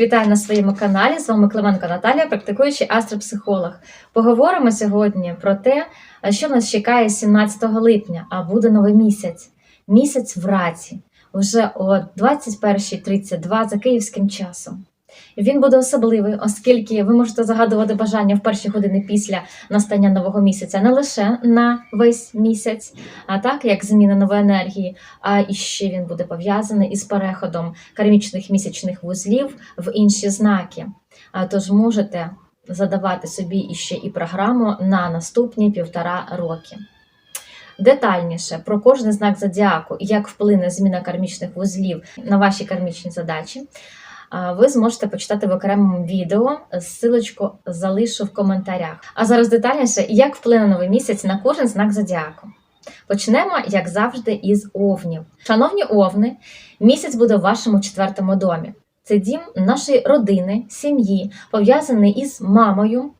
Вітаю на своєму каналі. З вами Клименко Наталія, практикуючий астропсихолог. Поговоримо сьогодні про те, що нас чекає 17 липня, а буде новий місяць. Місяць в раці, вже о 21.32 за київським часом. Він буде особливий, оскільки ви можете загадувати бажання в перші години після настання нового місяця не лише на весь місяць, а так як зміна нової енергії, а і ще він буде пов'язаний із переходом кармічних місячних вузлів в інші знаки. Тож можете задавати собі іще і програму на наступні півтора роки. Детальніше про кожний знак зодіаку, як вплине зміна кармічних вузлів на ваші кармічні задачі, ви зможете почитати в окремому відео. Силочку залишу в коментарях. А зараз детальніше, як вплине новий місяць на кожен знак зодіаку. Почнемо, як завжди, із овнів. Шановні овни, місяць буде в вашому четвертому домі. Це дім нашої родини, сім'ї, пов'язаний із мамою,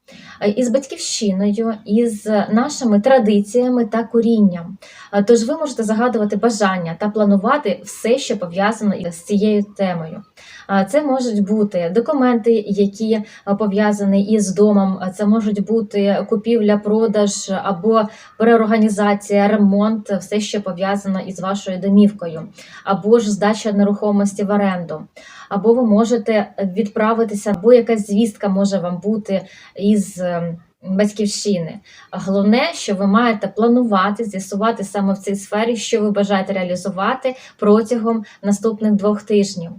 із батьківщиною, із нашими традиціями та корінням. Е, Тож ви можете загадувати бажання та планувати все, що пов'язано з цією темою. Е, Це можуть бути документи, які е, пов'язані із домом. Е, Це можуть бути купівля, продаж або переорганізація, ремонт, все, що пов'язано із вашою домівкою, або ж здача нерухомості в оренду. Або ви можете відправитися, або якась звістка може вам бути із е, батьківщини. Головне, що ви маєте планувати, з'ясувати саме в цій сфері, що ви бажаєте реалізувати протягом наступних двох тижнів.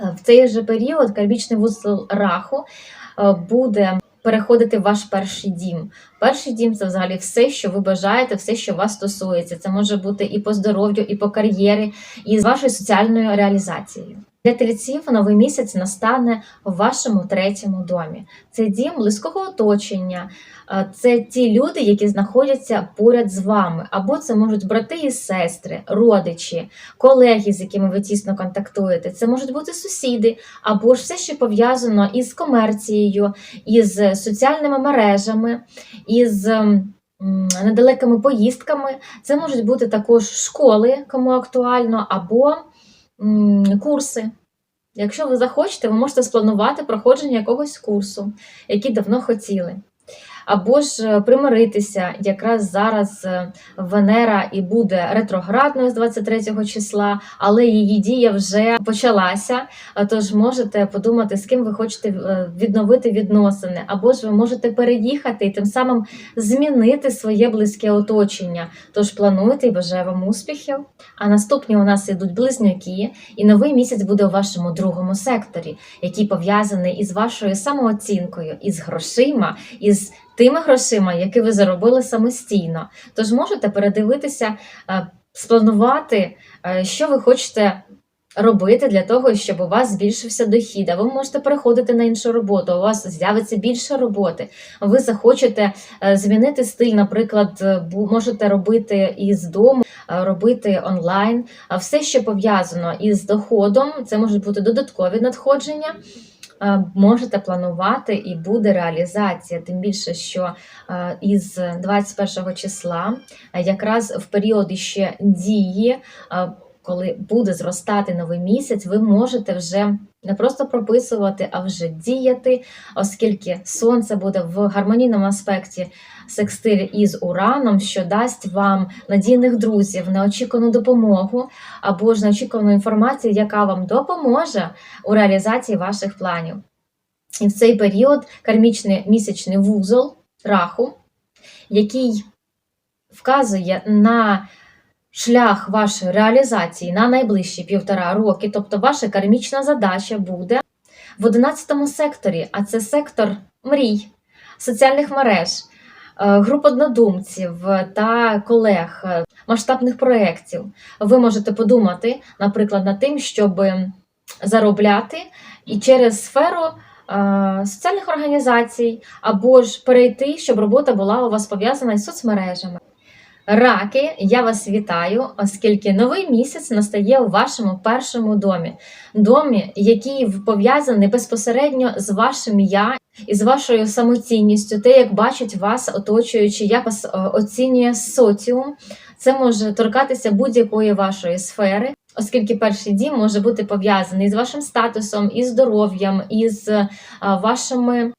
Е, В цей же період кармічний вузол раху е, буде переходити в ваш перший дім. Перший дім це взагалі все, що ви бажаєте, все, що вас стосується. Це може бути і по здоров'ю, і по кар'єрі, і з вашою соціальною реалізацією. Для тельців новий місяць настане в вашому третьому домі. Це дім близького оточення, це ті люди, які знаходяться поряд з вами, або це можуть брати і сестри, родичі, колеги, з якими ви тісно контактуєте. Це можуть бути сусіди, або ж все, що пов'язано із комерцією, із соціальними мережами, із недалекими поїздками. Це можуть бути також школи, кому актуально, або курси. Якщо ви захочете, ви можете спланувати проходження якогось курсу, який давно хотіли. Або ж е, примиритися, якраз зараз е, Венера і буде ретроградною з 23 числа, але її дія вже почалася. Тож можете подумати, з ким ви хочете е, відновити відносини, або ж ви можете переїхати і тим самим змінити своє близьке оточення. Тож плануйте і бажаю вам успіхів. А наступні у нас ідуть близнюки, і новий місяць буде у вашому другому секторі, який пов'язаний із вашою самооцінкою, із грошима, із тими грошима, які ви заробили самостійно. Тож можете передивитися, е, спланувати, е, що ви хочете. Робити для того, щоб у вас збільшився дохід, а ви можете переходити на іншу роботу, у вас з'явиться більше роботи. Ви захочете е, змінити стиль, наприклад, можете робити із дому, робити онлайн. Все, що пов'язано із доходом, це можуть бути додаткові надходження. Е, Можете планувати і буде реалізація, тим більше, що е, із 21 числа, якраз в період іще дії, е, коли буде зростати новий місяць, ви можете вже не просто прописувати, а вже діяти, оскільки сонце буде в гармонійному аспекті секстиль із ураном, що дасть вам надійних друзів, неочікувану допомогу або ж неочікувану інформацію, яка вам допоможе у реалізації ваших планів. І в цей період кармічний місячний вузол раху, який вказує на шлях вашої реалізації на найближчі півтора роки, тобто ваша кармічна задача буде в 11 секторі, а це сектор мрій, соціальних мереж, е, груп однодумців та колег, е, масштабних проєктів. Ви можете подумати, наприклад, над тим, щоб заробляти і через сферу е, соціальних організацій, або ж перейти, щоб робота була у вас пов'язана із соцмережами. Раки, я вас вітаю, оскільки новий місяць настає у вашому першому домі, домі, який пов'язаний безпосередньо з вашим я і з вашою самоцінністю, те, як бачать вас, оточуючи, як вас е, оцінює соціум. Це може торкатися будь-якої вашої сфери. Оскільки перший дім може бути пов'язаний з вашим статусом, із здоров'ям, із е, вашими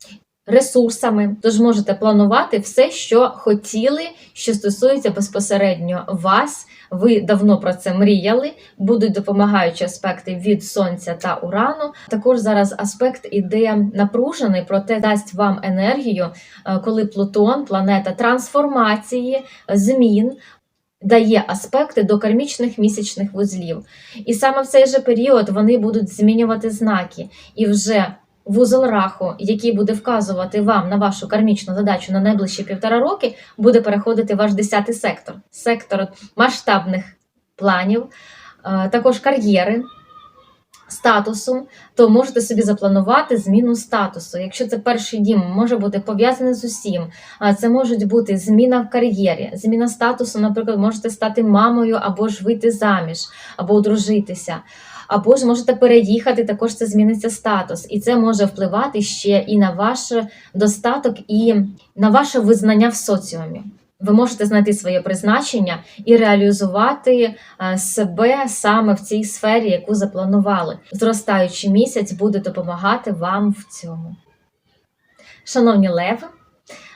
ресурсами. Тож можете планувати все, що хотіли, що стосується безпосередньо вас. Ви давно про це мріяли. Будуть допомагаючі аспекти від сонця та урану. Також зараз аспект іде напружений, проте дасть вам енергію, е, коли Плутон, планета трансформації, змін. Дає аспекти до кармічних місячних вузлів. І саме в цей же період вони будуть змінювати знаки. І вже вузол раху, який буде вказувати вам на вашу кармічну задачу на найближчі півтора роки, буде переходити ваш десятий сектор, сектор масштабних планів, е, також кар'єри. Статусу, то можете собі запланувати зміну статусу. Якщо це перший дім, може бути пов'язаний з усім. Це можуть бути зміна в кар'єрі, зміна статусу, наприклад, можете стати мамою або ж вийти заміж, або одружитися або ж можете переїхати, також це зміниться статус, і це може впливати ще і на ваш достаток, і на ваше визнання в соціумі. Ви можете знайти своє призначення і реалізувати е, себе саме в цій сфері, яку запланували. Зростаючий місяць буде допомагати вам в цьому. Шановні леви,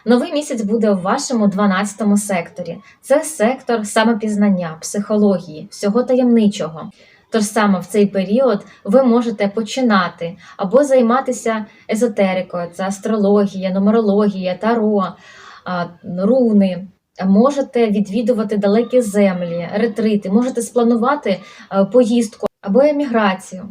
новий місяць буде у вашому 12 секторі. Це сектор самопізнання, психології, всього таємничого. Тож саме в цей період ви можете починати або займатися езотерикою, це астрологія, нумерологія, таро, руни. Можете відвідувати далекі землі, ретрити, можете спланувати поїздку або еміграцію.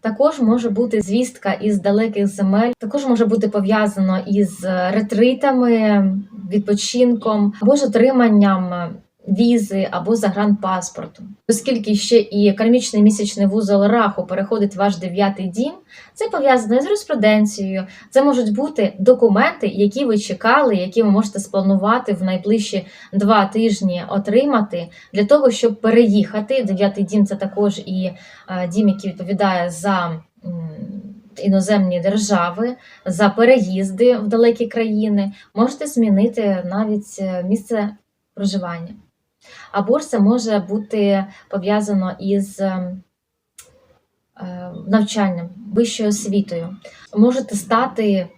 Також може бути звістка із далеких земель, також може бути пов'язано із ретритами, відпочинком або ж отриманням візи або загранпаспорту. Оскільки ще і кармічний місячний вузол раху переходить ваш дев'ятий дім, це пов'язано з юриспруденцією. Це можуть бути документи, які ви чекали, які ви можете спланувати в найближчі два тижні отримати для того, щоб переїхати. Дев'ятий дім це також і е, дім, який відповідає за. Іноземні держави за переїзди в далекі країни можете змінити навіть е, місце проживання. Ж це може бути пов'язано із ем, е, навчанням, вищою освітою. Можете стати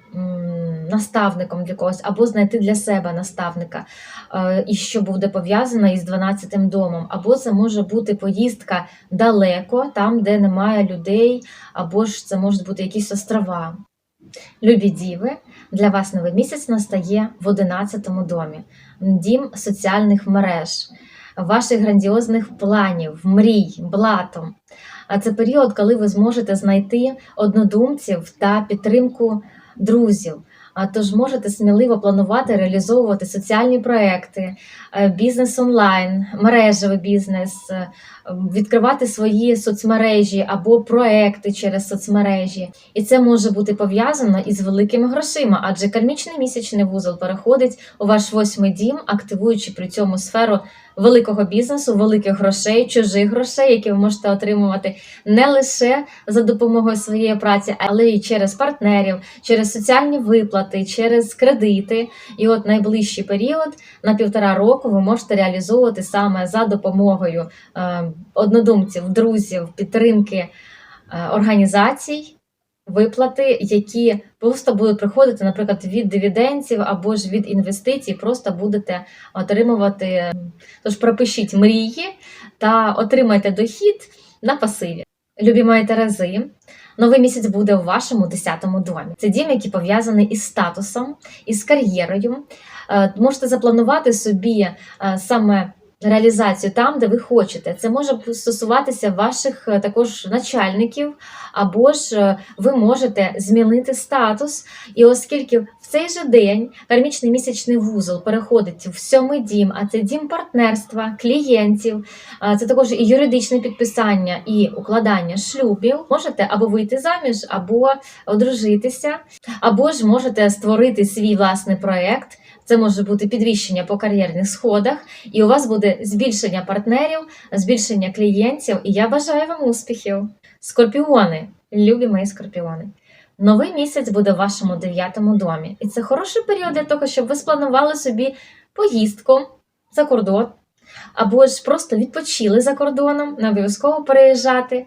наставником для когось, або знайти для себе наставника, е, і що буде пов'язано із 12-м домом, або це може бути поїздка далеко, там, де немає людей, або ж це можуть бути якісь острова. Любі діви, для вас новий місяць настає в 11-му домі, дім соціальних мереж ваших грандіозних планів, мрій, блатом. А це період, коли ви зможете знайти однодумців та підтримку друзів. А тож можете сміливо планувати реалізовувати соціальні проекти, е, бізнес онлайн, мережевий бізнес, відкривати свої соцмережі або проекти через соцмережі. І це може бути пов'язано із великими грошима, адже кармічний місячний вузол переходить у ваш восьмий дім, активуючи при цьому сферу великого бізнесу, великих грошей, чужих грошей, які ви можете отримувати не лише за допомогою своєї праці, але й через партнерів, через соціальні виплати, через кредити. І от найближчий період на півтора року ви можете реалізовувати саме за допомогою е, однодумців, друзів, підтримки е, організацій виплати, які просто будуть приходити, наприклад, від дивіденців або ж від інвестицій, просто будете отримувати. Тож пропишіть мрії та отримайте дохід на пасиві. Любі мої Терези, новий місяць буде у вашому 10-му домі. Це дім, який пов'язаний із статусом, із кар'єрою. Е, можете запланувати собі е, саме реалізацію там, де ви хочете. Це може стосуватися ваших е, також начальників, або ж е, ви можете змінити статус. І оскільки в цей же день кармічний місячний вузол переходить в сьомий дім, а це дім партнерства, клієнтів, це також і юридичне підписання і укладання шлюбів, можете або вийти заміж, або одружитися, або ж можете створити свій власний проєкт. Це може бути підвищення по кар'єрних сходах, і у вас буде збільшення партнерів, збільшення клієнтів. І я бажаю вам успіхів. Скорпіони, любі мої скорпіони. Новий місяць буде в вашому дев'ятому домі, і це хороший період для того, щоб ви спланували собі поїздку за кордон, або ж просто відпочили за кордоном, не обов'язково переїжджати.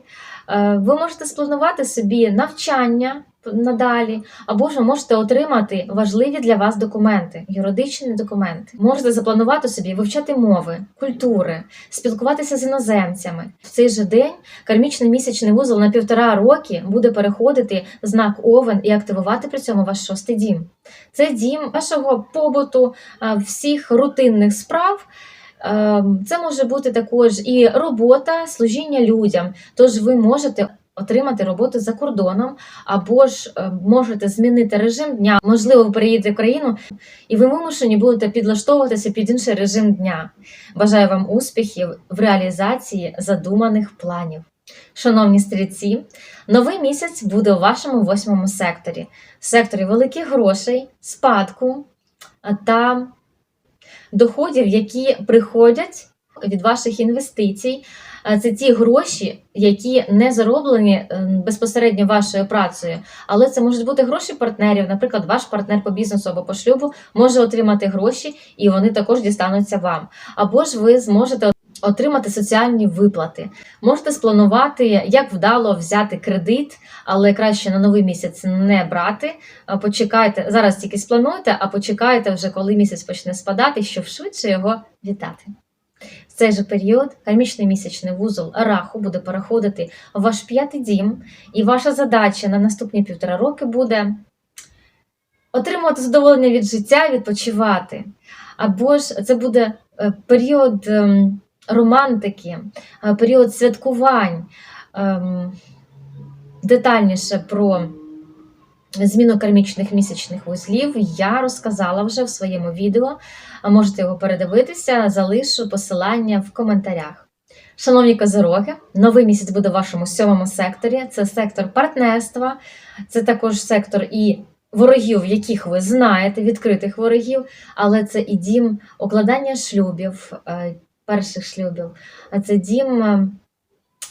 Е, Ви можете спланувати собі навчання надалі, або ж ви можете отримати важливі для вас документи, юридичні документи. Можете запланувати собі вивчати мови, культури, спілкуватися з іноземцями. В цей же день кармічний місячний вузол на півтора роки буде переходити знак Овен і активувати при цьому ваш шостий дім. Це дім вашого побуту, е, всіх рутинних справ. Е, Це може бути також і робота, служіння людям. Тож ви можете отримати роботу за кордоном, або ж е, можете змінити режим дня. Можливо, ви переїдете в країну, і ви вимушені будете підлаштовуватися під інший режим дня. Бажаю вам успіхів в реалізації задуманих планів. Шановні стрільці, новий місяць буде у вашому восьмому секторі, секторі великих грошей, спадку та доходів, які приходять від ваших інвестицій. Це ті гроші, які не зароблені е, безпосередньо вашою працею, але це можуть бути гроші партнерів. Наприклад, ваш партнер по бізнесу або по шлюбу може отримати гроші, і вони також дістануться вам. Або ж ви зможете отримати соціальні виплати. Можете спланувати, як вдало взяти кредит, але краще на новий місяць не брати. Почекайте зараз, тільки сплануйте, а почекайте вже, коли місяць почне спадати, щоб швидше його вітати. Цей же період кармічний місячний вузол раху буде переходити в ваш п'ятий дім, і ваша задача на наступні півтора роки буде отримувати задоволення від життя, відпочивати. Або ж це буде е, період ем, романтики, е, період святкувань. Ем, Детальніше про зміну кармічних місячних вузлів я розказала вже в своєму відео. Можете його передивитися, залишу посилання в коментарях. Шановні козороги, новий місяць буде в вашому сьомому секторі. Це сектор партнерства, це також сектор і ворогів, яких ви знаєте, відкритих ворогів, але це і дім укладання шлюбів, е, перших шлюбів, а це дім е,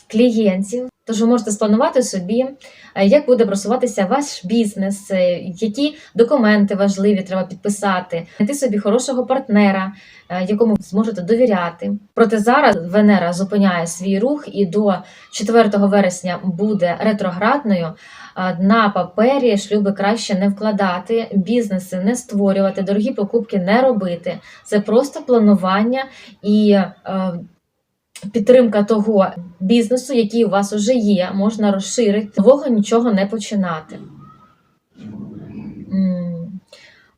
клієнтів. Тож ви можете спланувати собі, е, як буде просуватися ваш бізнес, е, які документи важливі треба підписати, знайти собі хорошого партнера, е, якому зможете довіряти. Проте зараз Венера зупиняє свій рух і до 4 вересня буде ретроградною. На папері шлюби краще не вкладати, бізнеси не створювати, дорогі покупки не робити. Це просто планування і підтримка того бізнесу, який у вас вже є, можна розширити, нового нічого не починати.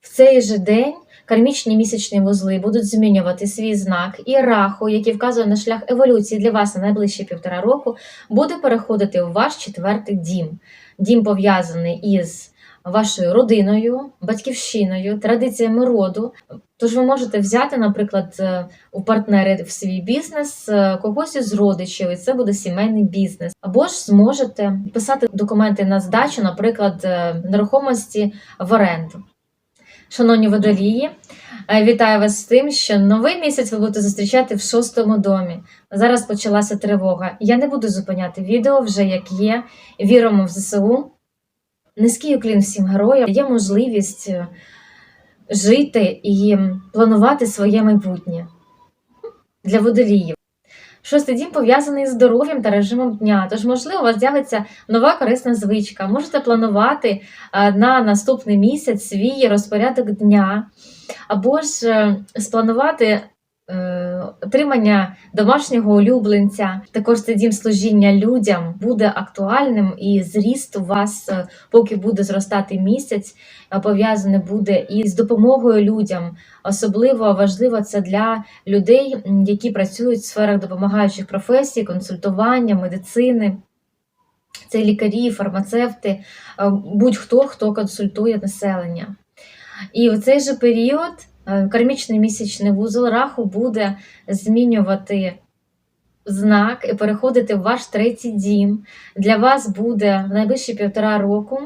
В цей же день кармічні місячні вузли будуть змінювати свій знак, і раху, який вказує на шлях еволюції для вас на найближчі півтора року, буде переходити в ваш четвертий дім. Дім пов'язаний із вашою родиною, батьківщиною, традиціями роду. Тож ви можете взяти, наприклад, е, у партнери в свій бізнес е, когось із родичів, і це буде сімейний бізнес. Або ж зможете писати документи на здачу, наприклад, е, нерухомості в оренду. Шановні водолії, вітаю вас з тим, що новий місяць ви будете зустрічати в шостому домі. Зараз почалася тривога. Я не буду зупиняти відео вже як є. Віримо в ЗСУ. Низький уклін всім героям. Є можливість е, жити і планувати своє майбутнє для водоліїв. Шостий дім пов'язаний з здоров'ям та режимом дня. Тож, можливо, у вас з'явиться нова корисна звичка. Можете планувати е, на наступний місяць свій розпорядок дня, або ж е, спланувати отримання домашнього улюбленця. Також це дім служіння людям буде актуальним і зріст у вас, е, поки буде зростати місяць, е, пов'язане буде із допомогою людям. Особливо важливо це для людей, які працюють в сферах допомагаючих професій, консультування, медицини. Це лікарі, фармацевти, е, будь-хто, хто консультує населення. І в цей же період е, кармічний місячний вузол раху буде змінювати знак і переходити в ваш третій дім. Для вас буде в найближчі півтора року.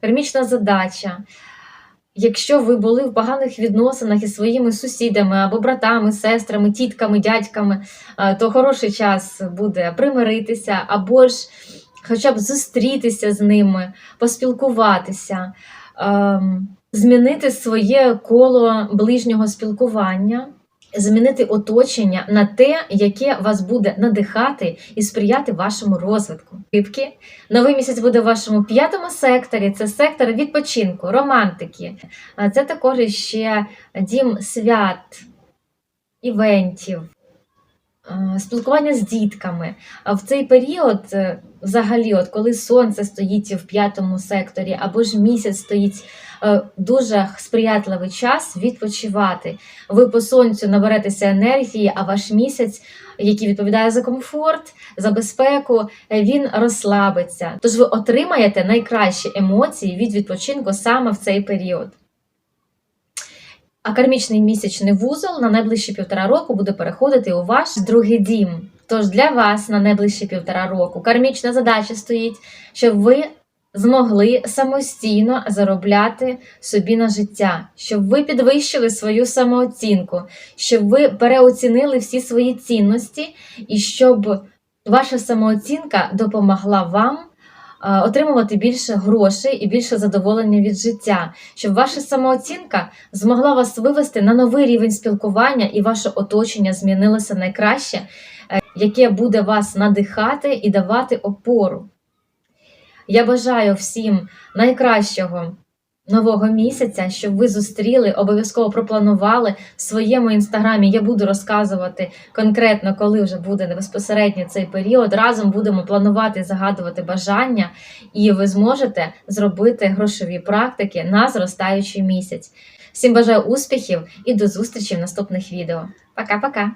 Кармічна задача. Якщо ви були в поганих відносинах із своїми сусідами або братами, сестрами, тітками, дядьками, е, то хороший час буде примиритися або ж хоча б зустрітися з ними, поспілкуватися, ем, змінити своє коло ближнього спілкування. Змінити оточення на те, яке вас буде надихати і сприяти вашому розвитку. Рибки, новий місяць буде в вашому п'ятому секторі. Це сектор відпочинку, романтики. Це також ще дім свят, івентів, спілкування з дітками. В цей період, е, взагалі, от коли сонце стоїть в п'ятому секторі, або ж місяць стоїть е, дуже сприятливий час відпочивати. Ви по сонцю наберетеся енергії, а ваш місяць, який відповідає за комфорт, за безпеку, е, він розслабиться. Тож ви отримаєте найкращі емоції від відпочинку саме в цей період. А кармічний місячний вузол на найближчі півтора року буде переходити у ваш другий дім. Тож для вас на найближчі півтора року кармічна задача стоїть, щоб ви змогли самостійно заробляти собі на життя, щоб ви підвищили свою самооцінку, щоб ви переоцінили всі свої цінності, і щоб ваша самооцінка допомогла вам отримувати більше грошей і більше задоволення від життя, щоб ваша самооцінка змогла вас вивести на новий рівень спілкування і ваше оточення змінилося найкраще, е, яке буде вас надихати і давати опору. Я бажаю всім найкращого нового місяця, щоб ви зустріли, обов'язково пропланували в своєму інстаграмі. Я буду розказувати конкретно, коли вже буде безпосередньо цей період. Разом будемо планувати, загадувати бажання, і ви зможете зробити грошові практики на зростаючий місяць. Всім бажаю успіхів і до зустрічі в наступних відео. Пока-пока!